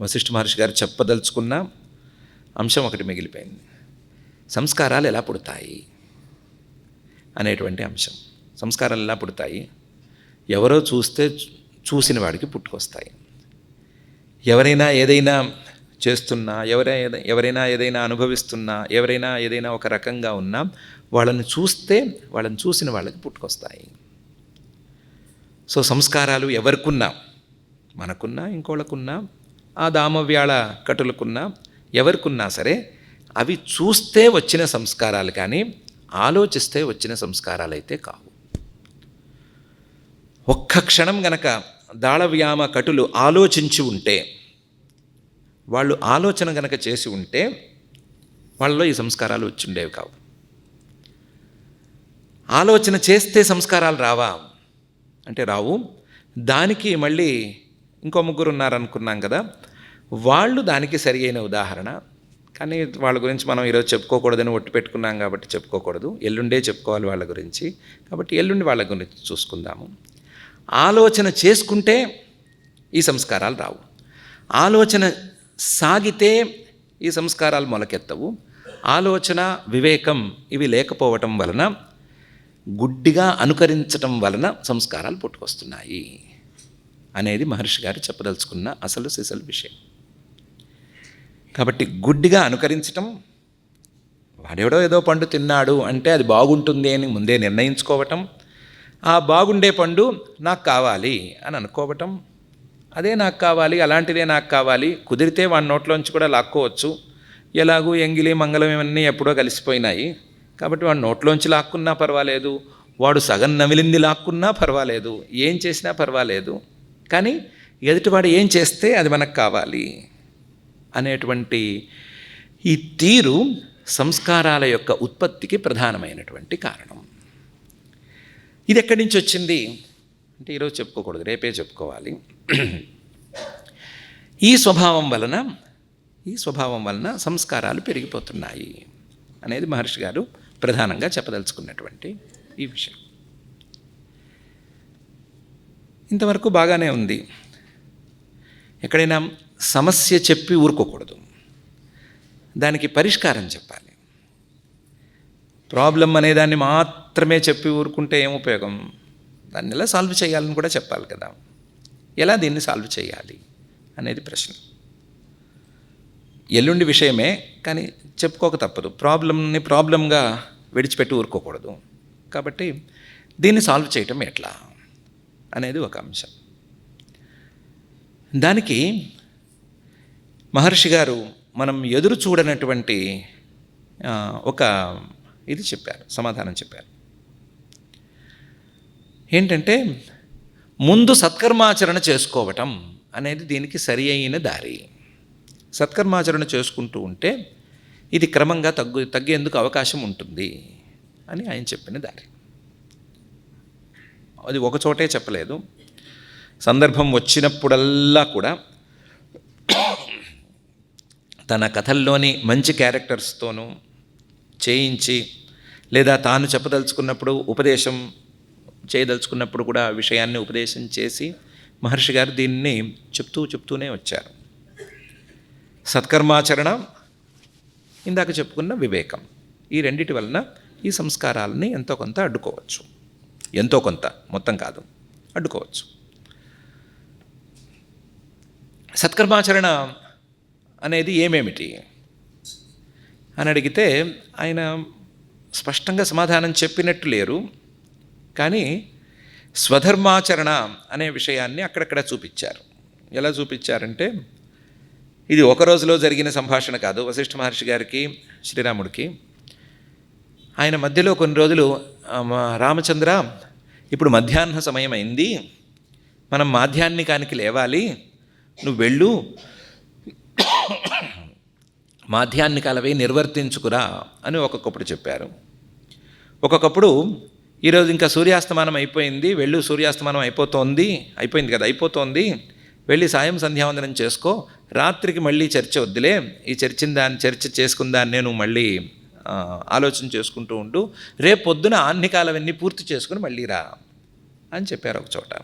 వశిష్ఠ మహర్షి గారు చెప్పదలుచుకున్న అంశం ఒకటి మిగిలిపోయింది. సంస్కారాలు ఎలా పుడతాయి అనేటువంటి అంశం. సంస్కారాలు ఎలా పుడతాయి? ఎవరో చూస్తే చూసిన వాడికి పుట్టుకొస్తాయి. ఎవరైనా ఏదైనా చేస్తున్నా ఎవరైనా ఎవరైనా ఏదైనా అనుభవిస్తున్నా ఎవరైనా ఏదైనా ఒక రకంగా ఉన్నా వాళ్ళని చూస్తే వాళ్ళని చూసిన వాళ్ళకి పుట్టుకొస్తాయి. సో సంస్కారాలు ఎవరికున్నా మనకున్నా ఇంకోళ్ళకున్నా ఆ దామవ్యాళ కటులకున్నా ఎవరికున్నా సరే అవి చూస్తే వచ్చిన సంస్కారాలు కానీ ఆలోచిస్తే వచ్చిన సంస్కారాలు అయితే కావు. ఒక్క క్షణం గనక దాళవ్యామ కటులు ఆలోచించి ఉంటే వాళ్ళు ఆలోచన గనక చేసి ఉంటే వాళ్ళలో ఈ సంస్కారాలు వచ్చిండేవి కావు. ఆలోచన చేస్తే సంస్కారాలు రావా? అంటే రావు. దానికి మళ్ళీ ఇంకో ముగ్గురు ఉన్నారనుకున్నాం కదా వాళ్ళు దానికి సరి అయిన ఉదాహరణ. కానీ వాళ్ళ గురించి మనం ఈరోజు చెప్పుకోకూడదని ఒట్టు పెట్టుకున్నాం కాబట్టి చెప్పుకోకూడదు. ఎల్లుండే చెప్పుకోవాలి వాళ్ళ గురించి. కాబట్టి ఎల్లుండి వాళ్ళ గురించి చూసుకుందాము. ఆలోచన చేసుకుంటే ఈ సంస్కారాలు రావు. ఆలోచన సాగితే ఈ సంస్కారాలు మొలకెత్తవు. ఆలోచన వివేకం ఇవి లేకపోవటం వలన గుడ్డిగా అనుకరించటం వలన సంస్కారాలు పుట్టుకొస్తున్నాయి. అనేది మహర్షి గారు చెప్పదలుచుకున్న అసలు సిసలు విషయం. కాబట్టి గుడ్డిగా అనుకరించటం వాడెవడో ఏదో పండు తిన్నాడు అంటే అది బాగుంటుంది అని ముందే నిర్ణయించుకోవటం ఆ బాగుండే పండు నాకు కావాలి అని అనుకోవటం అదే నాకు కావాలి అలాంటిదే నాకు కావాలి కుదిరితే వాడి నోట్లోంచి కూడా లాక్కోవచ్చు ఎలాగూ ఎంగిలి మంగళం ఇవన్నీ ఎప్పుడో కలిసిపోయినాయి కాబట్టి వాడు నోట్లోంచి లాక్కున్నా పర్వాలేదు వాడు సగం నమిలింది లాక్కున్నా పర్వాలేదు ఏం చేసినా పర్వాలేదు కానీ ఎదుటివాడు ఏం చేస్తే అది మనకు కావాలి అనేటువంటి ఈ తీరు సంస్కారాల యొక్క ఉత్పత్తికి ప్రధానమైనటువంటి కారణం. ఇది ఎక్కడి నుంచి వచ్చింది? అంటే ఈరోజు చెప్పుకోకూడదు రేపే చెప్పుకోవాలి. ఈ స్వభావం వలన ఈ స్వభావం వలన సంస్కారాలు పెరిగిపోతున్నాయి అనేది మహర్షి గారు ప్రధానంగా చెప్పదలుచుకున్నటువంటి ఈ విషయం. ఇంతవరకు బాగానే ఉంది. ఎక్కడైనా సమస్య చెప్పి ఊరుకోకూడదు. దానికి పరిష్కారం చెప్పాలి. ప్రాబ్లం అనేదాన్ని మాత్రమే చెప్పి ఊరుకుంటే ఏం ఉపయోగం? దాన్ని ఎలా సాల్వ్ చేయాలని కూడా చెప్పాలి కదా. ఎలా దీన్ని సాల్వ్ చేయాలి అనేది ప్రశ్న. ఎల్లుండి విషయమే కానీ చెప్పుకోక తప్పదు. ప్రాబ్లంని ప్రాబ్లంగా విడిచిపెట్టి ఊరుకోకూడదు. కాబట్టి దీన్ని సాల్వ్ చేయటం ఎట్లా? అనేది ఒక అంశం. దానికి మహర్షి గారు మనం ఎదురు చూడనటువంటి ఒక ఇది చెప్పారు సమాధానం చెప్పారు. ఏంటంటే ముందు సత్కర్మాచరణ చేసుకోవటం అనేది దీనికి సరి అయిన దారి. సత్కర్మాచరణ చేసుకుంటూ ఉంటే ఇది క్రమంగా తగ్గు తగ్గేందుకు అవకాశం ఉంటుంది అని ఆయన చెప్పిన దారి. అది ఒక చోటే చెప్పలేదు. సందర్భం వచ్చినప్పుడల్లా కూడా తన కథల్లోని మంచి క్యారెక్టర్స్తోనూ చేయించి లేదా తాను చెప్పదలుచుకున్నప్పుడు ఉపదేశం చేయదలుచుకున్నప్పుడు కూడా ఆ విషయాన్ని ఉపదేశం చేసి మహర్షి గారు దీన్ని చెప్తూ చెప్తూనే వచ్చారు. సత్కర్మాచరణ ఇందాక చెప్పుకున్న వివేకం. ఈ రెండిటి వలన ఈ సంస్కారాలని ఎంతో కొంత అడ్డుకోవచ్చు. ఎంతో కొంత మొత్తం కాదు. అడ్డుకోవచ్చు. సత్కర్మాచరణ అనేది ఏమేమిటి? అని అడిగితే ఆయన స్పష్టంగా సమాధానం చెప్పినట్టు లేరు. కానీ స్వధర్మాచరణ అనే విషయాన్ని అక్కడక్కడ చూపించారు. ఎలా చూపించారంటే ఇది ఒక రోజులో జరిగిన సంభాషణ కాదు వశిష్ఠ మహర్షి గారికి శ్రీరాముడికి. ఆయన మధ్యలో కొన్ని రోజులు రామచంద్ర ఇప్పుడు మధ్యాహ్న సమయం అయింది మనం మాధ్యాహ్నికానికి లేవాలి. నువ్వు వెళ్ళు. మాధ్యాహ్నికాలవై నిర్వర్తించుకురా అని ఒక్కొక్కప్పుడు చెప్పారు. ఒక్కొక్కప్పుడు ఈరోజు ఇంకా సూర్యాస్తమానం అయిపోయింది. వెళ్ళు సూర్యాస్తమానం అయిపోతోంది. అయిపోయింది కదా అయిపోతోంది. వెళ్ళి సాయం సంధ్యావందనం చేసుకో. రాత్రికి మళ్ళీ చర్చ వద్దులే. ఈ చర్చిన దాన్ని చర్చ చేసుకుందాన్ని నువ్వు నేను మళ్ళీ ఆలోచన చేసుకుంటూ ఉంటూ రేపు పొద్దున ఆహ్నికాలవన్నీ పూర్తి చేసుకుని మళ్ళీ రా అని చెప్పారు ఒక చోట.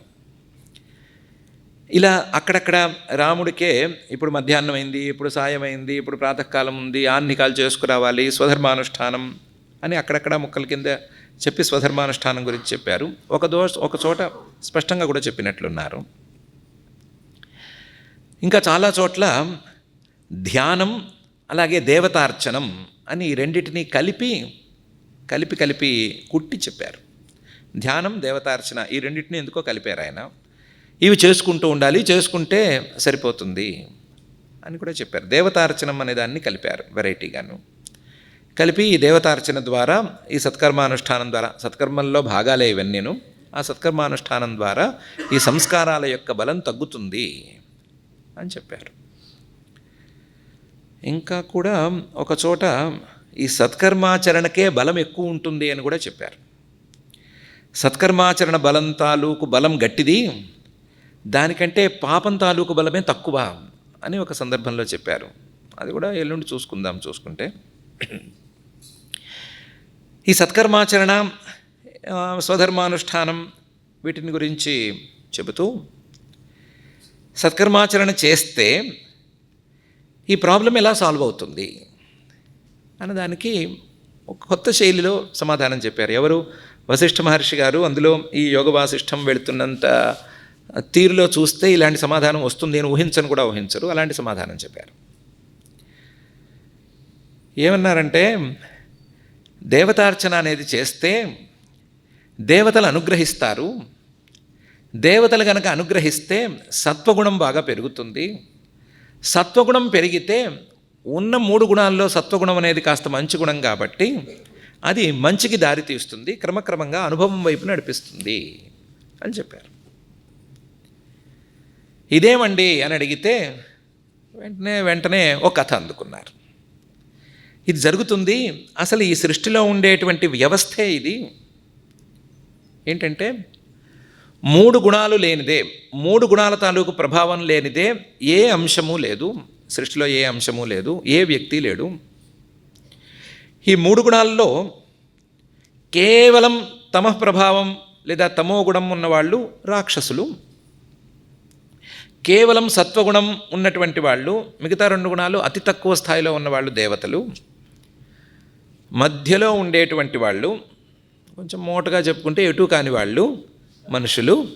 ఇలా అక్కడక్కడ రాముడికే ఇప్పుడు మధ్యాహ్నం అయింది ఇప్పుడు సాయం అయింది ఇప్పుడు ప్రాతకాలం ఉంది ఆన్నికాలు చేసుకురావాలి స్వధర్మానుష్ఠానం అని అక్కడక్కడ ముక్కల కింద చెప్పి స్వధర్మానుష్ఠానం గురించి చెప్పారు. ఒక దో ఒక చోట స్పష్టంగా కూడా చెప్పినట్లున్నారు. ఇంకా చాలా చోట్ల ధ్యానం అలాగే దేవతార్చనం అని రెండిటిని రెండింటినీ కలిపి కలిపి కలిపి కుట్టి చెప్పారు. ధ్యానం దేవతార్చన ఈ రెండింటిని ఎందుకో కలిపారు ఆయన. ఇవి చేసుకుంటూ ఉండాలి చేసుకుంటే సరిపోతుంది అని కూడా చెప్పారు. దేవతార్చనం అనే దాన్ని కలిపారు వెరైటీగాను. కలిపి ఈ దేవతార్చన ద్వారా ఈ సత్కర్మానుష్ఠానం ద్వారా సత్కర్మల్లో భాగాలే ఇవన్నీను ఆ సత్కర్మానుష్ఠానం ద్వారా ఈ సంస్కారాల యొక్క బలం తగ్గుతుంది అని చెప్పారు. ఇంకా కూడా ఒక చోట ఈ సత్కర్మాచరణకే బలం ఎక్కువ ఉంటుంది అని కూడా చెప్పారు. సత్కర్మాచరణ బలం తాలూకు బలం గట్టిది దానికంటే పాపం తాలూకు బలమే తక్కువ అని ఒక సందర్భంలో చెప్పారు. అది కూడా ఎల్లుండి చూసుకుందాం చూసుకుంటే. ఈ సత్కర్మాచరణ స్వధర్మానుష్ఠానం వీటిని గురించి చెబుతూ సత్కర్మాచరణ చేస్తే ఈ ప్రాబ్లం ఎలా సాల్వ్ అవుతుంది? అన్నదానికి ఒక కొత్త శైలిలో సమాధానం చెప్పారు. ఎవరు? వశిష్ఠ మహర్షి గారు. అందులో ఈ యోగ వాసిష్టం వెళుతున్నంత తీరులో చూస్తే ఇలాంటి సమాధానం వస్తుంది అని ఊహించను కూడా ఊహించరు. అలాంటి సమాధానం చెప్పారు. ఏమన్నారంటే దేవతార్చన అనేది చేస్తే దేవతలు అనుగ్రహిస్తారు. దేవతలు కనుక అనుగ్రహిస్తే సత్వగుణం బాగా పెరుగుతుంది. సత్వగుణం పెరిగితే ఉన్న మూడు గుణాల్లో సత్వగుణం అనేది కాస్త మంచి గుణం కాబట్టి అది మంచికి దారి తీస్తుంది క్రమక్రమంగా అనుభవం వైపు నడిపిస్తుంది అని చెప్పారు. ఇదేమండి అని అడిగితే వెంటనే వెంటనే ఒక కథ అందుకున్నారు. ఇది జరుగుతుంది అసలు ఈ సృష్టిలో ఉండేటువంటి వ్యవస్థే ఇది. ఏంటంటే మూడు గుణాలు లేనిదే మూడు గుణాల తాలూకు ప్రభావం లేనిదే ఏ అంశము లేదు సృష్టిలో ఏ అంశము లేదు ఏ వ్యక్తి లేడు. ఈ మూడు గుణాల్లో కేవలం తమ ప్రభావం లేదా తమో గుణం ఉన్నవాళ్ళు రాక్షసులు. కేవలం సత్వగుణం ఉన్నటువంటి వాళ్ళు మిగతా రెండు గుణాలు అతి తక్కువ స్థాయిలో ఉన్నవాళ్ళు దేవతలు. మధ్యలో ఉండేటువంటి వాళ్ళు కొంచెం మోటగా చెప్పుకుంటే ఎటు కాని వాళ్ళు మనుషులు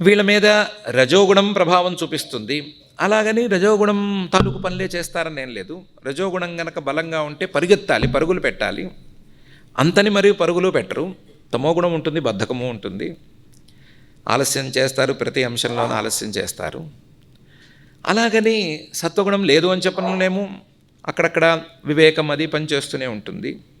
వీళ్ళ మీద రజోగుణం ప్రభావం చూపిస్తుంది. అలాగని రజోగుణం తాలూకు పనులే చేస్తారని ఏం లేదు. రజోగుణం గనక బలంగా ఉంటే పరిగెత్తాలి పరుగులు పెట్టాలి. అంతని మరియు పరుగులు పెట్టరు. తమో గుణం ఉంటుంది బద్ధకము ఉంటుంది. ఆలస్యం చేస్తారు ప్రతి అంశంలోనూ ఆలస్యం చేస్తారు. అలాగని సత్వగుణం లేదు అని చెప్పలేము అక్కడక్కడ వివేకం అది పనిచేస్తూనే ఉంటుంది.